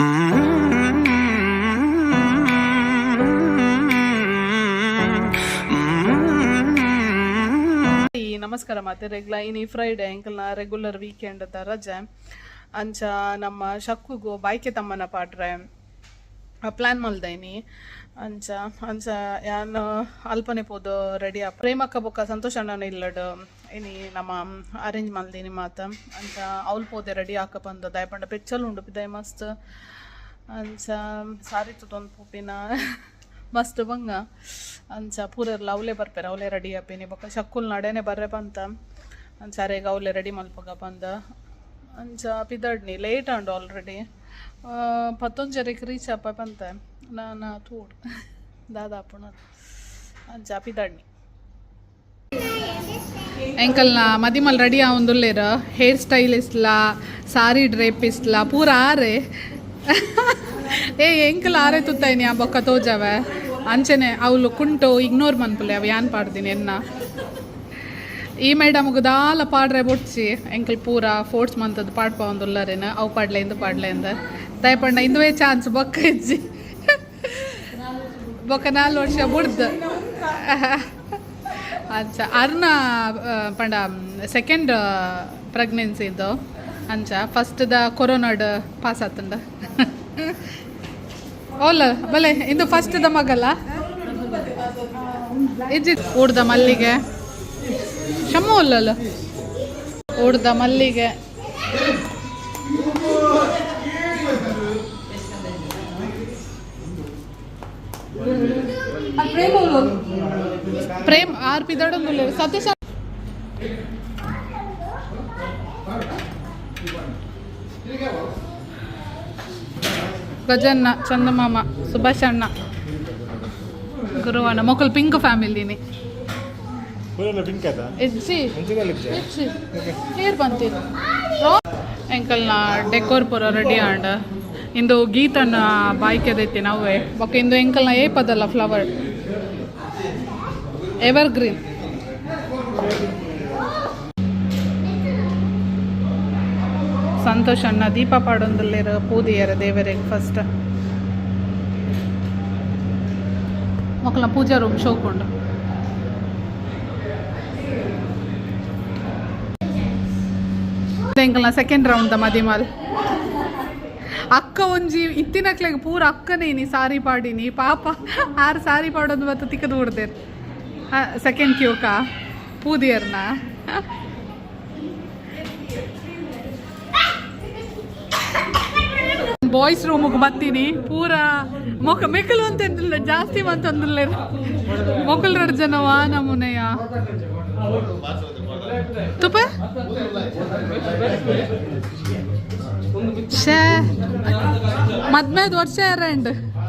ನಮಸ್ಕಾರ ಮತ್ತೆ ರೆಗ್ಯುಲರ್ ಇನಿ ಫ್ರೈಡೆ ಎಂಕಲ್ನ ರೆಗ್ಯುಲರ್ ವೀಕೆಂಡ್ ದ ರಜೆ. ಅಂಚ ನಮ್ಮ ಶಕ್ಕುಗು ಬಾಯ್ಕೆ ತಮ್ಮನ ಪಾಟ್ರೆ ಪ್ಲ್ಯಾನ್ ಮಲ್ದೈನಿ. ಅಂಚ ಅಂಚ, ಯಾನ್, ಅಲ್ಪನೆ ಪೋದು ರೆಡಿ ಆ ಪ್ರೇಮಕ್ಕ ಬೊಕ್ಕ ಸಂತೋಷ ಅಣ್ಣನ ಇಲ್ಲಡ್. ಇನಿ ನಮ್ಮ ಅರೇಂಜ್ ಮಲ್ದೀನಿ ಮಾತ ಅಂಚ ಅವ್ಲು ಪೋದೆ ರೆಡಿ ಹಾಕ ಬಂದ ದಯಪಂಡ. ಪೆಚ್ಚಲ್ ಉಂಡು ಪಿದಾಯ್ ಮಸ್ತ್. ಅಂಚ ಸಾರಿ ತುದೊಂದು ಪೂಪಿನ. ಮಸ್ತ್ ಬಂಗ. ಅಂಚ ಪೂರ ಅವಲೇ ಬರ್ಪೇರ, ಅವಲೇ ರೆಡಿ ಅಪ್ಪಿನಿ ಬೊಕ್ಕ ಶಕ್ಕುಲ್ ನಡೇನೆ ಬರ್ರೆ ಬಂತ ಅಂಚಾರೇಗ ಅವಲೇ ರೆಡಿ ಮಲ್ಪಗ ಬಂದ ಅಂಚ ಪಿದಡ್ನಿ ಲೇಟ್ ಅಂಡು ಆಲ್ರೆಡಿ ಪತ್ತೊಂಜರಿಗೆ ರೀಚ್ ಅಪ್ಪ ಬಂತ ನಾನು ತೂಡ್. ದಾದಾಪುಣ ಅಂಚ ಪಿದಡ್ನಿ. ಎಂಕಲ್ನ ಮದಿಮಲ್ ರೆಡಿ ಆವೊಂದುಲ್ಲೇರ? ಹೇರ್ ಸ್ಟೈಲಿಸ್ಟ್ಲ ಸಾರಿ ಡ್ರೇಪಿಸ್ಟ್ಲ ಪೂರ ಆರೆ. ಏ ಎಂಕಲ್ ಆರೆ ತುತ್ತೈನಿ ಆ ಬೊಕ್ಕ ತೋಜವೆ. ಅಂಚನೆ ಅವಳು ಕುಂಟು ಇಗ್ನೋರ್ ಮನ್ಪುಲೆ, ಅವ ಯಾನ್ ಪಾಡ್ದಿನಿ, ಎನ್ನ. ಈ ಮೇಡಮ್ ಗುದಾಲ ಪಾಡ್ರೆ ಬೊಡ್ಚಿ. ಎಂಕಲ್ ಪೂರ ಫೋರ್ಟ್ಸ್ ಮಂತದ್ದು ಪಾಡ್ಪ ಒಂದುಲ್ಲರೇನ? ಅವು ಪಾಡ್ಲೆ ಇಂದು ಪಾಡ್ಲೆ ಅಂದ. ದಯಪಂಡ ಇಂದುವೇ ಚಾನ್ಸ್ ಬೊಕ್ಕ ಇಜ್ಜಿ. ಬೊಕ್ಕ ನಾಲ್ಕು ವರ್ಷ ಬುಡ್ದು. ಅಂಚ ಅರ್ನ ಪಂಡ ಸೆಕೆಂಡ್ ಪ್ರೆಗ್ನೆನ್ಸಿ ಇದು. ಅಂಚ ಫಸ್ಟ್ ದ ಕೊರೋನಾಡ್ ಪಾಸ್ ಆತಂಡ. ಓಲ್, ಬಲೆ, ಇದು ಫಸ್ಟ್ ದ ಮಗಲ್ಲ? ಇಜ್ಜಿ ಊಡ್ದ ಮಲ್ಲಿಗೆ. ಶಮ್ಮ ಓಲ್ಲಲ್ಲ ಊಡ್ದ ಮಲ್ಲಿಗೆ. ಪ್ರೇಮ್ ಆರ್ ಪಿದಡೊಂದು ಸತೀಶ್ ಗಜನ್ನ ಚಂದಮಾಮ ಸುಭಾಷ್ ಅಣ್ಣ. ಗುರುವಣ್ಣ ಮೊಕಲ್ ಪಿಂಕ್ ಫ್ಯಾಮಿಲಿನಿ. ನೀರು ಬಂತೀನಿ ಎಂಕಲ್ನ ಡೆಕೋರ್ ಪೂರ ರೆಡಿ ಆಂಡ್. ಇಂದು ಗೀತನ ಬಾಯ್ಕೆದೈತಿ ನಾವೇ. ಬೊಕ್ಕ ಇಂದು ಎಂಕಲ್ನ ಏಪದಲ್ಲ ಫ್ಲವರ್ ಎವರ್ ಗ್ರೀನ್ ಸಂತೋಷ್ ಅಣ್ಣ, ದೀಪ ಪಾಡೊಂದಲ್ಲಿರೋ ಪೂದಿಯರ ದೇವರಿಗೆ ಫಸ್ಟ್ ಮಕ್ಕಳ ಪೂಜಾ ರೂಮ್ ಶೋಕೊಂಡು ಸೆಕೆಂಡ್ ರೌಂಡ್ ಮದಿಮಾಲ್. ಅಕ್ಕ ಒಂಜಿ ಇತ್ತಿನಕ್ಲೆಗ್ ಪೂರ ಅಕ್ಕನೇನಿ ಸಾರಿ ಪಾಡಿನಿ. ಪಾಪ, ಆರು ಸಾರಿ ಪಾಡೋದು ಮತ್ತು ತಿಕ್ಕದು ಬಿಡ್ದೇರ್ ಸೆಕೆಂಡ್ ಕ್ಯೂಕ ಪೂದಿಯರ್ನ? ಬಾಯ್ಸ್ ರೂಮಿಗೆ ಬರ್ತೀನಿ. ಪೂರ ಮೊಕ ಮೆಕ್ಕಲು ಅಂತಂದಿಲ್ಲ ಜಾಸ್ತಿ ಅಂತಂದಿಲ್ಲ ಮೊಕಲ್ ಜನವಾ ನಮೂನೆಯ? ತುಪ್ಪ? ಶೇ ಮದ್ಮೇದ್ ವರ್ಷ ಎರಡ್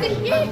ひげえ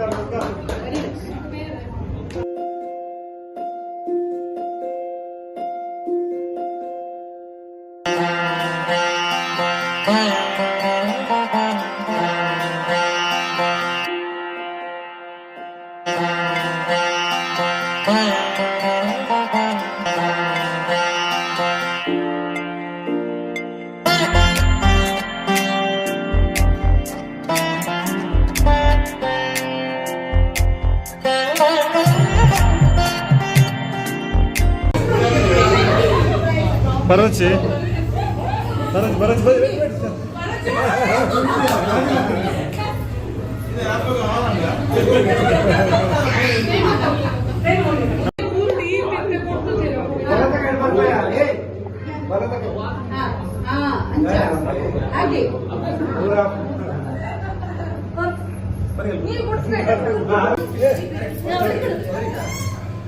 Ricardo, Ricardo. பரவச்சு பரவச்சு பரவச்சு நீ கொடுத்து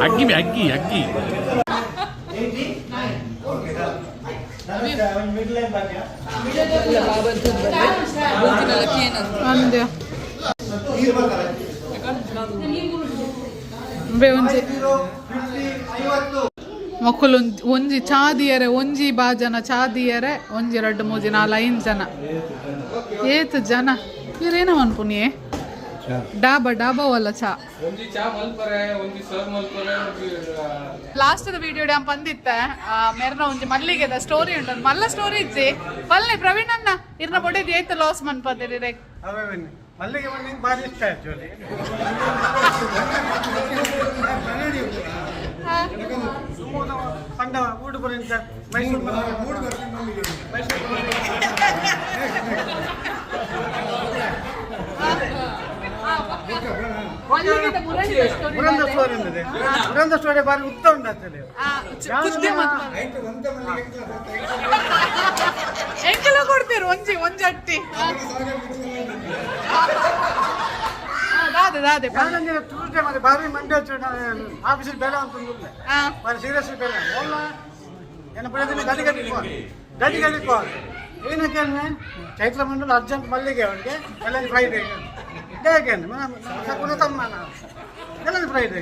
ಅಗ್ಗಿ ಅಗ್ಗಿ ಅಗ್ಗಿ ಅಂದ್ಯ ಒಂಜಿ ಮಕ್ಕಳು ಒಂಜಿ ಚಾದಿಯರೆ ಒಂಜಿ ಬಾ ಜನ ಚಾದಿಯರೆ ಒಂಜಿ ಎರಡು ಮೂಜಿ ನಾಲ್ ಐದು ಜನ. ಏತ್ ಜನ. ಇವ್ರೇನ ಅನ್ಪುನಿಯೇ ಡಾಬಾ ಡಾಬಾ ಒಲ್ಲ ಚಾ? ಒಂಜಿ ಚಾ ಮಲ್ಪರೆ ಒಂಜಿ ಸರ್ ಮಲ್ಪರೆ ಒಂಜಿ ಲಾಸ್ಟ್ ವಿಡಿಯೋ ಡ್ಯಾಮ್ ಬಂದಿತ್ತೆ. ಮೇರ್ನ ಒಂಜಿ ಮಲ್ಲಿಗೆದ ಸ್ಟೋರಿ ಉಂಟು. ಮಲ್ಲ ಸ್ಟೋರಿ ಇಜ್ಜಿ ಬಲ್ಲೆ ಪ್ರವೀಣ್ ಅಣ್ಣ ಇರ್ನ ಬೊಡೆದು ಏತ್ ಲಾಸ್ ಮನ್ಪದಿರಿ ರೇ. ಮಲ್ಲಿಗೆ ಭಾರಿ ಇಷ್ಟ ಆ್ಯಕ್ಚುಲಿ ಸುಮ್ಮನೆ ಪಂಡ ಊಡುಪುರಿಂದ ಮೈಸೂರು ಮಲ್ಲಿಗೆದ ಮುರಳಿದ story ಪುರಂದ ಬಾಲೆ. ಸ್ಟೋರಿ ಇದೆ ಪುರಂದ ಸ್ಟೋರಿ ಭಾರಿ ಉತ್ತ ಉಂಟು ಆಗ್ತದೆ ಆ, ಚ- ಕುದ್ದೆ ಮನ್ಪಲ್ಲ. ಎಂಕೆಲ್ಲ ಕೊಡ್ತೀರಿ ಒಂಜಿ ಒಂಜಿ ಭಾರಿ ಮಂಡ್ಯ ಆಫೀಸಿಗೆ ಬೇಡ ಅಂತ ಅಂದಿದ್ದೆ ಆ, ಭಾರಿ ಸೀರಿಯಸ್ ಬೇಡ ಹೋಗ್ಲ ಏನು ಬಿಡೋದಿಲ್ಲ ಗಡಿ ಗಡಿಕೋ ಗಡಿ ಗಡಿಕೋ ಏನಕ್ಕೆ ಅಂದ್ರೆ ಚೈತ್ರ ಮಂಡಲ ಅರ್ಜೆಂಟ್ ಮಲ್ಲಿಗೆ ಅವನಿಗೆ ಎಲ್ಲ ಫ್ರೈಡೆ ಹೇಗೆ ಕೂಡ ತಮ್ಮ ಎಲ್ಲ ಫ್ರೈಡೆ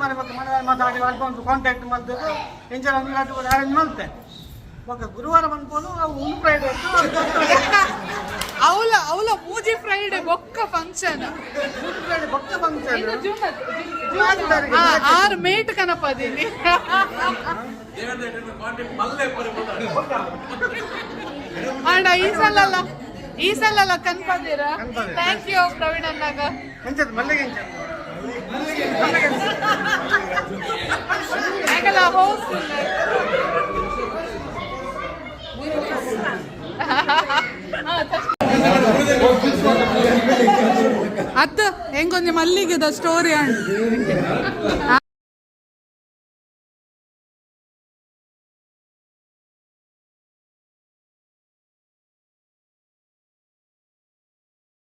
ಮನೆ ಮತ್ತೆ ಮನೆ ಮಾತಾಡಿ ಅಡ್ವಾನ್ಸ್ ಕಾಂಟ್ಯಾಕ್ಟ್ ಮಾಡಿದ್ರು ಎಂಜಲ್ ಅಂಗಡಿ ಅಟ್ಟು ಅರೇಂಜ್ ಮಾಡ್ತೆ ఒక గురువారం అనుకోను ఉను ఫ్రైడే ಅವಳ ಅವಳ ಮೂಜಿ ಫ್ರೈಡೆ ಬೊಕ್ಕ ಫಂಕ್ಷನ್ ಬೊಕ್ಕ ಫಂಕ್ಷನ್ ಆರ್ ಮೇಟ್ ಕನಪ ಅದೀನಿ ಅಣ್ಣ ಈ ಸಲ ಅಲ್ಲ ಈ ಸಲ ಅಲ್ಲ ಕನ್ಪದಿರ ಥ್ಯಾಂಕ್ ಯು ಪ್ರವೀಣ್ ಅನ್ನಾಗ ಯಾಕಲ್ಲ ಹೌಸ್ Ah, tá ಅತ್ತ ಹೆಂಗೊಂದು ಮಲ್ಲಿಗೆದ ಸ್ಟೋರಿ ಅಣ್ಣ.